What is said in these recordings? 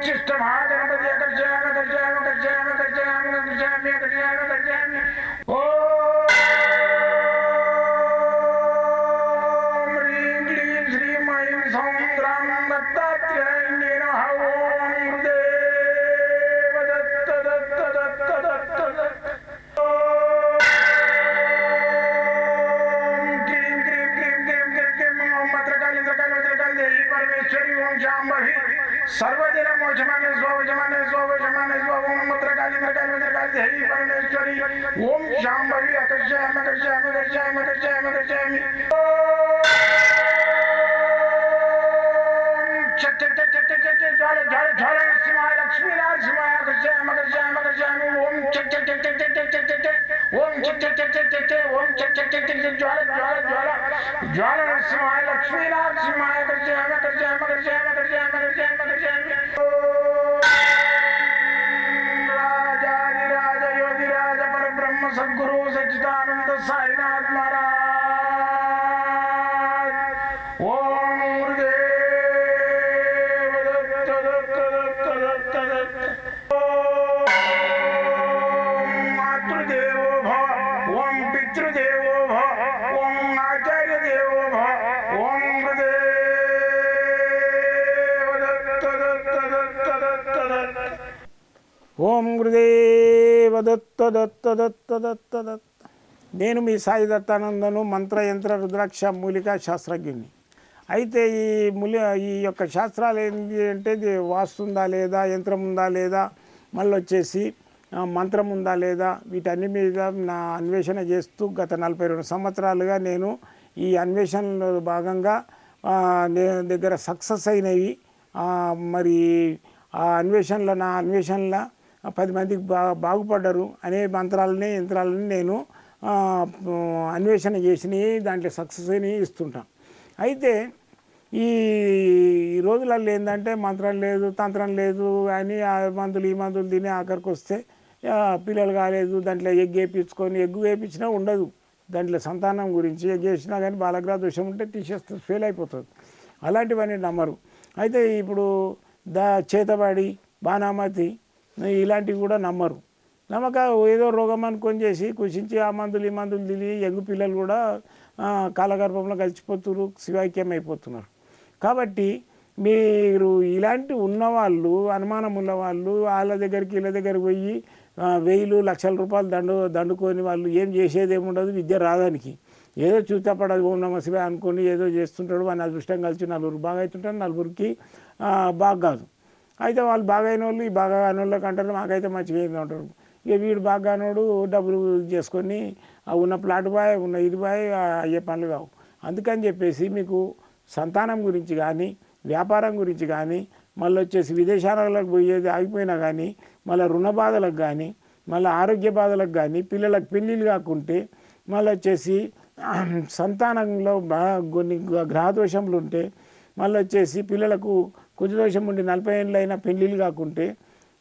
विशिष्ट भागण गजाम गजाम गजाम गजाम गजाम गजाम गजाम ओ परमेश्वरी ओम शाम सर्वदिन मोजमाने स्वजमाने स्वजमाने ओम काली कालिंद्र काल हरि परमेश्वरी ओम शांभवी अकर्षयाम अकर्षयाम अकर्षयाम अकर्षयाम अकर्षयामि ज्वाल ज्वाल ज्वाल ज्वाल सिंहाय लक्ष्मी नारायण सिंहाय ज्वाल नरसिंहाय लक्ष्मी नरसिंहाय कर जय हम कर जय हम कर जय हम कर जय हम कर जय हम कर जय राजा राजा योधि राजा पर ब्रह्म सदगुरु सच्चिदानंद साईनाथ महाराज ఓం గురుదేవ దత్త దత్త దత్త దత్త దత్త నేను మీ సాయి దత్తానందను మంత్రయంత్ర రుద్రాక్ష మూలిక శాస్త్రజ్ఞుని. అయితే ఈ మూలి ఈ యొక్క శాస్త్రాలు ఏంటి అంటే ఇది లేదా యంత్రం ఉందా లేదా మళ్ళీ వచ్చేసి మంత్రం ఉందా లేదా వీటన్ని మీద నా అన్వేషణ చేస్తూ గత నలభై రెండు సంవత్సరాలుగా నేను ఈ అన్వేషణలో భాగంగా నే నేను దగ్గర సక్సెస్ అయినవి మరి ఆ అన్వేషణలో నా అన్వేషణలో పది మందికి బా బాగుపడ్డారు అనే మంత్రాలని యంత్రాలని నేను అన్వేషణ చేసినవి దాంట్లో సక్సెస్ అయినవి ఇస్తుంటాం. అయితే ఈ రోజులలో ఏంటంటే మంత్రం లేదు తంత్రం లేదు అని ఆ మందులు ఈ మందులు తిని ఆఖరికి వస్తే పిల్లలు కాలేదు దాంట్లో ఎగ్ వేయించుకొని ఎగ్గు వేయించినా ఉండదు. దాంట్లో సంతానం గురించి ఎగ్ వేసినా కానీ బాలగ్రహ దోషం ఉంటే తీసేస్తుంది ఫెయిల్ అయిపోతుంది. అలాంటివన్నీ నమ్మరు. అయితే ఇప్పుడు దా చేతబడి బాణామతి ఇలాంటివి కూడా నమ్మరు. నమ్మక ఏదో రోగం అనుకొని చేసి కుషించి ఆ మందులు ఈ మందులు తిని ఎగ్గు పిల్లలు కూడా కాలగర్భంలో కలిసిపోతున్నారు శివాక్యం అయిపోతున్నారు. కాబట్టి మీరు ఇలాంటి ఉన్నవాళ్ళు అనుమానం ఉన్నవాళ్ళు వాళ్ళ దగ్గరికి వీళ్ళ దగ్గరికి పోయి వెయ్యి వెయ్యిలు లక్షల రూపాయలు దండు దండుకొని వాళ్ళు ఏం చేసేది ఏముండదు విద్య రాదానికి. ఏదో చూతపడదు ఓం నమ శివాయ అనుకొని ఏదో చేస్తుంటాడు వాడిని అదృష్టం కలిసి నలుగురు బాగా అవుతుంటాడు నలుగురికి బాగా కాదు. అయితే వాళ్ళు బాగా అయిన వాళ్ళు ఈ బాగా కాని వాళ్ళకి అంటారు మాకైతే మంచిగా అయింది అంటారు. ఇక వీడు బాగా కానోడు డబ్బులు చేసుకొని ఉన్న ప్లాట్ బాయ్ ఉన్న ఇది బాయ్ అయ్యే పనులు కావు. అందుకని చెప్పేసి మీకు సంతానం గురించి కానీ వ్యాపారం గురించి కానీ మళ్ళీ వచ్చేసి విదేశాలకు పోయేది ఆగిపోయినా కానీ మళ్ళీ రుణ బాధలకు కానీ మళ్ళీ ఆరోగ్య బాధలకు కానీ పిల్లలకు పెళ్ళిళ్ళు కాకుంటే మళ్ళీ వచ్చేసి సంతానంలో బాగా కొన్ని గ్రహదోషములు ఉంటే మళ్ళీ వచ్చేసి పిల్లలకు కుజదోషం ఉండి నలభై ఏళ్ళు అయినా పెళ్ళిళ్ళు కాకుంటే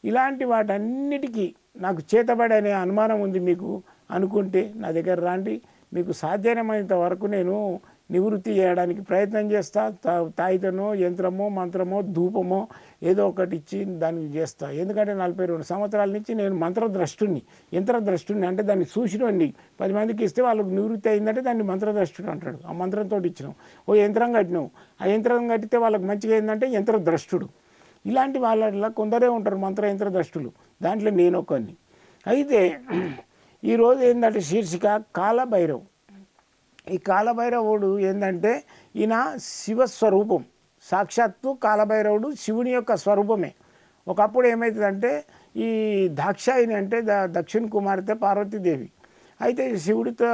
ఇలాంటి వాటన్నిటికీ నాకు చేతబడనే అనే అనుమానం ఉంది మీకు అనుకుంటే నా దగ్గర రాండి. మీకు సాధ్యమైనంత వరకు నేను నివృత్తి చేయడానికి ప్రయత్నం చేస్తా. తా- తాయితనో యంత్రమో మంత్రమో ధూపమో ఏదో ఒకటి ఇచ్చి దానికి చేస్తా. ఎందుకంటే నలభై రెండు సంవత్సరాల నుంచి నేను మంత్రద్రష్టుని యంత్రద్రష్టుని అంటే దాన్ని చూసినండి పది మందికి ఇస్తే వాళ్ళకి నివృత్తి అయిందంటే దాన్ని మంత్రద్రష్టుడు అంటాడు. ఆ మంత్రంతో ఇచ్చినాం. ఓ యంత్రం కట్టినావు ఆ యంత్రం కట్టితే వాళ్ళకి మంచిగా ఏంటంటే యంత్రద్రష్టుడు. ఇలాంటి వాళ్ళ కొందరే ఉంటారు మంత్ర యంత్రద్రష్టులు. దాంట్లో నేను ఒకని అయితే ఈరోజు ఏంటంటే శీర్షిక కాలభైరవ్. ఈ కాలభైరవుడు ఏంటంటే ఈయన శివస్వరూపం. సాక్షాత్తు కాలభైరవుడు శివుని యొక్క స్వరూపమే. ఒకప్పుడు ఏమవుతుందంటే ఈ దాక్షాయిని అంటే ద దక్షిణ కుమార్తె పార్వతీదేవి. అయితే శివుడితో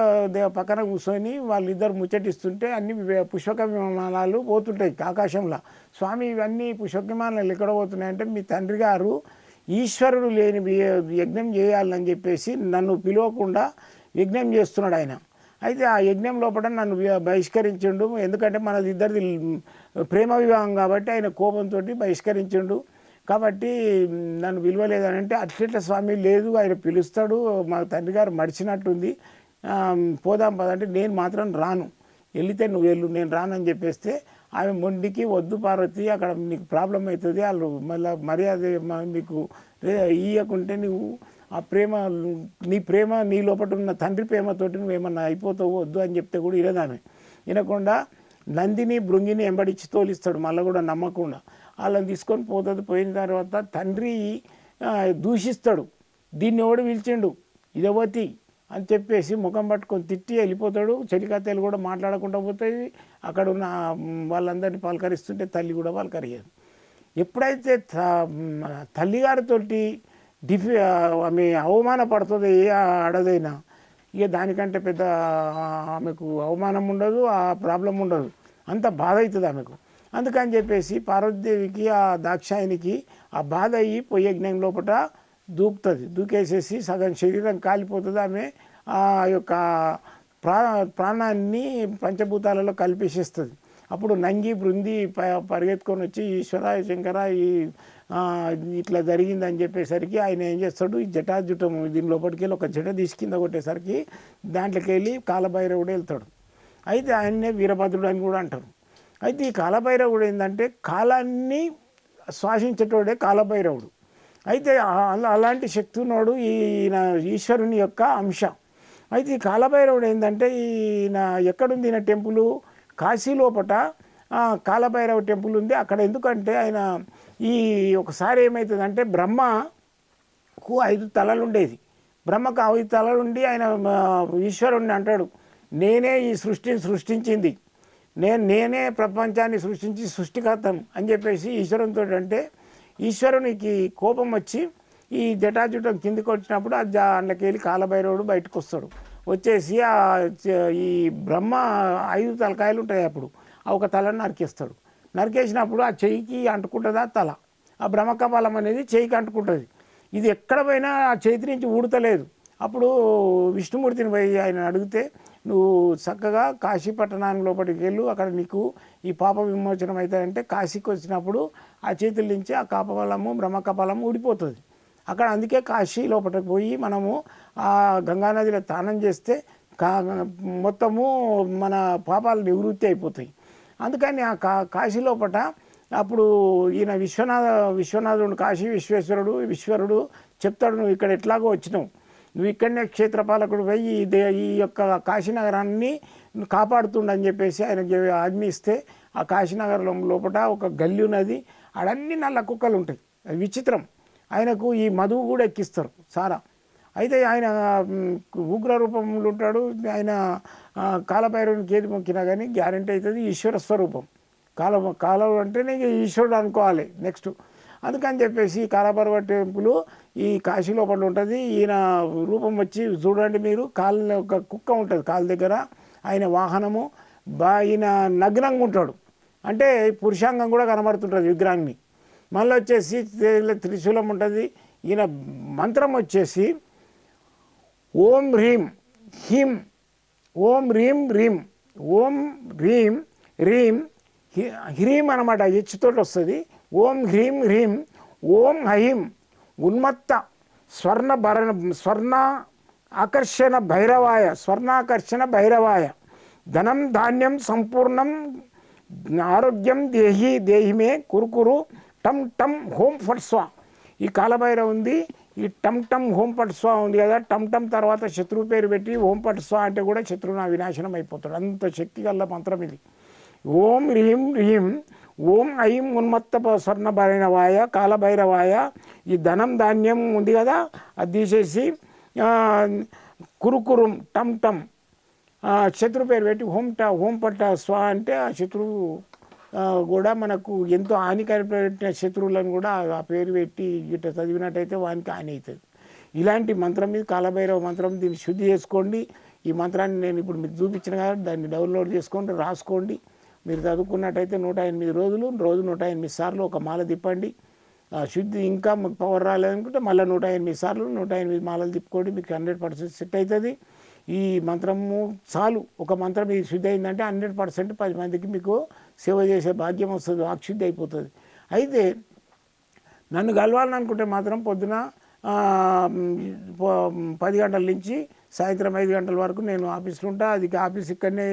పక్కన కూర్చొని వాళ్ళిద్దరు ముచ్చటిస్తుంటే అన్ని పుష్పక విమానాలు పోతుంటాయి ఆకాశంలో. స్వామి ఇవన్నీ పుష్పక విమానాలు ఎక్కడ పోతున్నాయంటే మీ తండ్రి గారు ఈశ్వరుడు లేని వి- యజ్ఞం చేయాలని చెప్పేసి నన్ను పిలవకుండా యజ్ఞం చేస్తున్నాడు ఆయన. అయితే ఆ యజ్ఞం లోపల నన్ను వి- బహిష్కరించిండు. ఎందుకంటే మనది ఇద్దరిది ప్రేమ వివాహం కాబట్టి ఆయన కోపంతో బహిష్కరించిండు. కాబట్టి నన్ను విలువలేదని అంటే అట్లెట్ల స్వామి లేదు ఆయన పిలుస్తాడు మా తండ్రి గారు మడిచినట్టుంది పోదాం పదంటే నేను మాత్రం రాను. వెళితే నువ్వు వెళ్ళు నేను రానని చెప్పేస్తే ఆమె మొండికి వద్దు పార్వతి అక్కడ నీకు ప్రాబ్లం అవుతుంది వాళ్ళు మళ్ళీ మర్యాద మీకు ఇయ్యకుంటే నువ్వు ఆ ప్రేమ నీ ప్రేమ నీ లోపల ఉన్న తండ్రి ప్రేమతోటి నువ్వు ఏమన్నా అయిపోతావు వద్దు అని చెప్తే కూడా వినదామె. వినకుండా నందిని బృంగిని ఎంబడిచ్చి తోలిస్తాడు. మళ్ళీ కూడా నమ్మకుండా. వాళ్ళని తీసుకొని పోతుంది. పోయిన తర్వాత తండ్రి దూషిస్తాడు. దీన్ని ఎవడు పిలిచిండు? ఇదవతి అని చెప్పేసి ముఖం పట్టుకొని తిట్టి వెళ్ళిపోతాడు. చెలికత్తెలు కూడా మాట్లాడకుండా పోతాయి. అక్కడ ఉన్న వాళ్ళందరినీ పలకరిస్తుంటే తల్లి కూడా పలకరియదు. ఎప్పుడైతే త- తల్లిగారితోటి డిఫి ఆమె అవమానపడుతుంది ఏ ఆడదైనా. ఇక దానికంటే పెద్ద ఆమెకు అవమానం ఉండదు ఆ ప్రాబ్లం ఉండదు. అంత బాధ అవుతుంది ఆమెకు. అందుకని చెప్పేసి పార్వతీదేవికి ఆ దాక్షాయనికి ఆ బాధ అయ్యి పొయ్యి యజ్ఞం లోపల దూకుతుంది. దూకేసేసి సగం శరీరం కాలిపోతుంది ఆమె. ఆ యొక్క ప్రా ప్రాణాన్ని పంచభూతాలలో కల్పేసేస్తుంది. అప్పుడు నంగి బృంది ప- పరిగెత్తుకొని వచ్చి ఈశ్వర శంకర ఈ ఇట్లా ఇట్లా జరిగిందని చెప్పేసరికి ఆయన ఏం చేస్తాడు? ఈ జటాజుటం దీని లోపలికి వెళ్ళి ఒక జట తీసి కింద కొట్టేసరికి దాంట్లోకి వెళ్ళి కాలభైరవుడు వెళ్తాడు. అయితే ఆయన్నే వీరభద్రుడు అని కూడా అంటారు. అయితే ఈ కాలభైరవుడు ఏంటంటే కాలాన్ని శ్వాసించేటోడే కాలభైరవుడు. అయితే అలా- అలాంటి శక్తి ఉన్నాడు ఈయన ఈశ్వరుని యొక్క అంశ. అయితే ఈ కాలభైరవుడు ఏంటంటే ఈయన ఎక్కడుంది ఈయన టెంపుల్? కాశీ లోపట కాలభైరవ టెంపుల్ ఉంది. అక్కడ ఎందుకంటే ఆయన ఈ ఒకసారి ఏమవుతుందంటే బ్రహ్మకు ఐదు తలలు ఉండేది బ్రహ్మకు ఐదు తలలుండి ఆయన ఈశ్వరుణ్ణి అంటాడు. నేనే ఈ సృష్టిని సృష్టించింది. నేను నేనే ప్రపంచాన్ని సృష్టించి సృష్టికర్తను అని చెప్పేసి ఈశ్వరునితో అంటే ఈశ్వరునికి కోపం వచ్చి ఈ జటాజుటం కిందికి వచ్చినప్పుడు ఆ దాంట్లోకి వెళ్ళి కాలభైరవుడు బయటకు వస్తాడు వచ్చేసి ఈ బ్రహ్మ ఐదు తలకాయలు ఉంటాయి అప్పుడు. ఆ ఒక తలను నరికేస్తాడు. నరికేసినప్పుడు ఆ చెయ్యికి అంటుకుంటుంది ఆ తల. ఆ బ్రహ్మకపాలం అనేది చెయ్యికి అంటుకుంటుంది. ఇది ఎక్కడ పోయినా ఆ చేతి నుంచి ఊడతలేదు. అప్పుడు విష్ణుమూర్తిని పోయి ఆయన అడిగితే నువ్వు చక్కగా కాశీ పట్టణానికి లోపలికి వెళ్ళు. అక్కడ నీకు ఈ పాప విమోచనం అవుతాయంటే కాశీకి వచ్చినప్పుడు ఆ చేతుల నుంచి ఆ కాపబలము బ్రహ్మకపాలము ఊడిపోతుంది. అక్కడ అందుకే కాశీ లోపలికి పోయి మనము ఆ గంగానదిలో స్నానం చేస్తే కా మొత్తము మన పాపాలు నివృత్తి అయిపోతాయి. అందుకని ఆ కా కాశీ లోపట అప్పుడు ఈయన విశ్వనాథ విశ్వనాథుడు కాశీ విశ్వేశ్వరుడు విశ్వరుడు చెప్తాడు నువ్వు ఇక్కడ ఎట్లాగో వచ్చినావు. నువ్వు ఇక్కడనే క్షేత్రపాలకుడు పోయి ఈ దే ఈ యొక్క కాశీనగరాన్ని కాపాడుతుండని చెప్పేసి ఆయనకి ఆజ్ఞ ఇస్తే ఆ కాశీనగరం లోపల ఒక గల్లి ఉన్నది. ఆడన్ని నల్ల కుక్కలు ఉంటాయి విచిత్రం. ఆయనకు ఈ మధువు కూడా ఎక్కిస్తారు సారా. అయితే ఆయన ఉగ్ర రూపంలో ఉంటాడు ఆయన కాలభైరవునికి ఏది మొక్కినా కానీ గ్యారంటీ అవుతుంది ఈశ్వర స్వరూపం. కాల కాలం అంటేనే ఇక ఈశ్వరుడు అనుకోవాలి నెక్స్ట్. అందుకని చెప్పేసి కాలభైరవ టెంపుల్ ఈ కాశీ లోపల ఉంటుంది. ఈయన రూపం వచ్చి చూడండి మీరు కాళ్ళ ఒక కుక్క ఉంటుంది కాళ్ళ దగ్గర ఆయన వాహనము. బా ఈయన నగ్నంగా ఉంటాడు. అంటే పురుషాంగం కూడా కనబడుతుంటుంది విగ్రహాన్ని. మళ్ళీ వచ్చేసి త్రిశూలం ఉంటుంది. ఈయన మంత్రం వచ్చేసి ఓం హ్రీం హిం ఓం హ్రీం హ్రీం ఓం హ్రీం హ్రీం హి- హ్రీం అనమాట హెచ్చుతోటి వస్తుంది. ఓం హ్రీం హ్రీం ఓం హైం ఉన్మత్త స్వర్ణ భర స్వర్ణ ఆకర్షణ భైరవాయ స్వర్ణాకర్షణ భైరవాయ ధనం ధాన్యం సంపూర్ణం ఆరోగ్యం దేహి దేహిమే కురుకురు టమ్ టమ్ హోమ్ ఫట్ స్వా. ఈ కాలభైరవ ఉంది ఈ టమ్ టమ్ హోం పట్ స్వా ఉంది కదా టమ్ టమ్ తర్వాత శత్రువు పేరు పెట్టి ఓం పట్ స్వా అంటే కూడా శత్రువు నా వినాశనం అయిపోతాడు. అంత శక్తి గల మంత్రం ఇది. ఓం హ్రీం హ్రీం ఓం ఐం ఉన్మత్త ప- స్వర్ణ కాలభైరవాయ ఈ ధనం ధాన్యం ఉంది కదా అది తీసేసి కురుకురుం టమ్ టమ్ శత్రు పేరు పెట్టి హోం ట హోం పట్ట స్వ అంటే ఆ శత్రువు కూడా మనకు ఎంతో హానికరమైన శత్రువులను కూడా ఆ పేరు పెట్టి గిట్ట చదివినట్టయితే వానికి హాని అవుతుంది. ఇలాంటి మంత్రం మీద కాలభైరవ మంత్రం దీన్ని శుద్ధి చేసుకోండి. ఈ మంత్రాన్ని నేను ఇప్పుడు మీకు చూపించిన కదా దాన్ని డౌన్లోడ్ చేసుకోండి రాసుకోండి. మీరు చదువుకున్నట్టయితే నూట ఎనిమిది రోజులు రోజు నూట ఎనిమిది సార్లు ఒక మాల తిప్పండి. ఆ శుద్ధి ఇంకా మీకు పవర్ రాలేదనుకుంటే మళ్ళీ నూట ఎనిమిది సార్లు నూట ఎనిమిది మాలలు తిప్పుకోండి. మీకు హండ్రెడ్ పర్సెంట్ సెట్ అవుతుంది. ఈ మంత్రము చాలు. ఒక మంత్రం ఇది శుద్ధి అయిందంటే హండ్రెడ్ పర్సెంట్ పది మందికి మీకు సేవ చేసే భాగ్యం వస్తుంది వాక్షుద్ధి అయిపోతుంది. అయితే నన్ను కలవాలనుకుంటే మాత్రం పొద్దున పది గంటల నుంచి సాయంత్రం ఐదు గంటల వరకు నేను ఆఫీస్లో ఉంటా. అది ఆఫీస్ ఇక్కడనే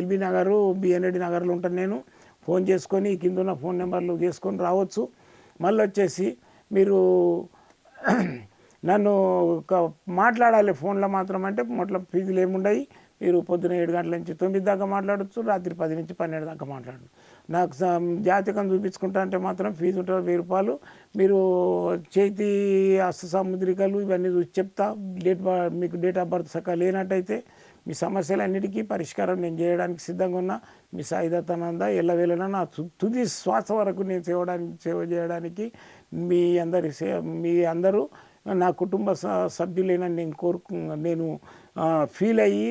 ఎల్బీ నగరు బిఎన్ఎడి నగర్లో ఉంటాను నేను. ఫోన్ చేసుకొని కింద ఉన్న ఫోన్ నెంబర్లు చేసుకొని రావచ్చు. మళ్ళీ వచ్చేసి మీరు నన్ను మాట్లాడాలి ఫోన్లో మాత్రం అంటే మొట్ల ఫీజులు ఏముండయి. మీరు పొద్దున ఏడు గంటల నుంచి తొమ్మిది దాకా మాట్లాడచ్చు రాత్రి పది నుంచి పన్నెండు దాకా మాట్లాడు నాకు జాతకం చూపించుకుంటా అంటే మాత్రం ఫీజు ఉంటుంది వెయ్యి రూపాయలు. మీరు చేతి హస్త సాముద్రికలు ఇవన్నీ చూసి చెప్తా. డేట్ మీకు డేట్ ఆఫ్ బర్త్ సక్క లేనట్టయితే మీ సమస్యలన్నిటికీ పరిష్కారం నేను చేయడానికి సిద్ధంగా ఉన్నా. మీ సాయిదత్తానంద ఎల్లవేళన నా తు- తుది శ్వాస వరకు నేను సేవడానికి సేవ చేయడానికి మీ అందరి మీ అందరూ నా కుటుంబ స- సభ్యులేనని నేను కోరుకు నేను ఫీల్ అయ్యి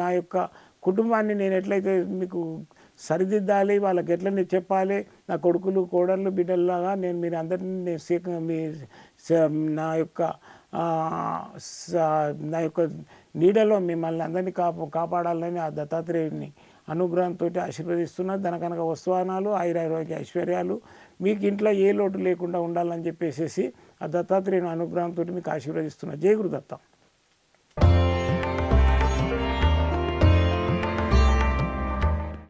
నా యొక్క కుటుంబాన్ని నేను ఎట్లయితే మీకు సరిదిద్దాలి వాళ్ళకి ఎట్లా నేను చెప్పాలి నా కొడుకులు కోడళ్ళు బిడ్డల్లాగా నేను మీరు అందరినీ నేను సేక మీ నా యొక్క నా యొక్క నీడలో మిమ్మల్ని అందరినీ కాపు కాపాడాలని ఆ దత్తాత్రేయుని అనుగ్రహంతో ఆశీర్వదిస్తున్నా. కనుక వస్తువానాలు ఆయురారోగ్య ఐశ్వర్యాలు మీకు ఇంట్లో ఏ లోటు లేకుండా ఉండాలని చెప్పేసి ఆ దత్తాత్రేయుని అనుగ్రహంతో మీకు ఆశీర్వదిస్తున్నా. జయ గురుదత్తం.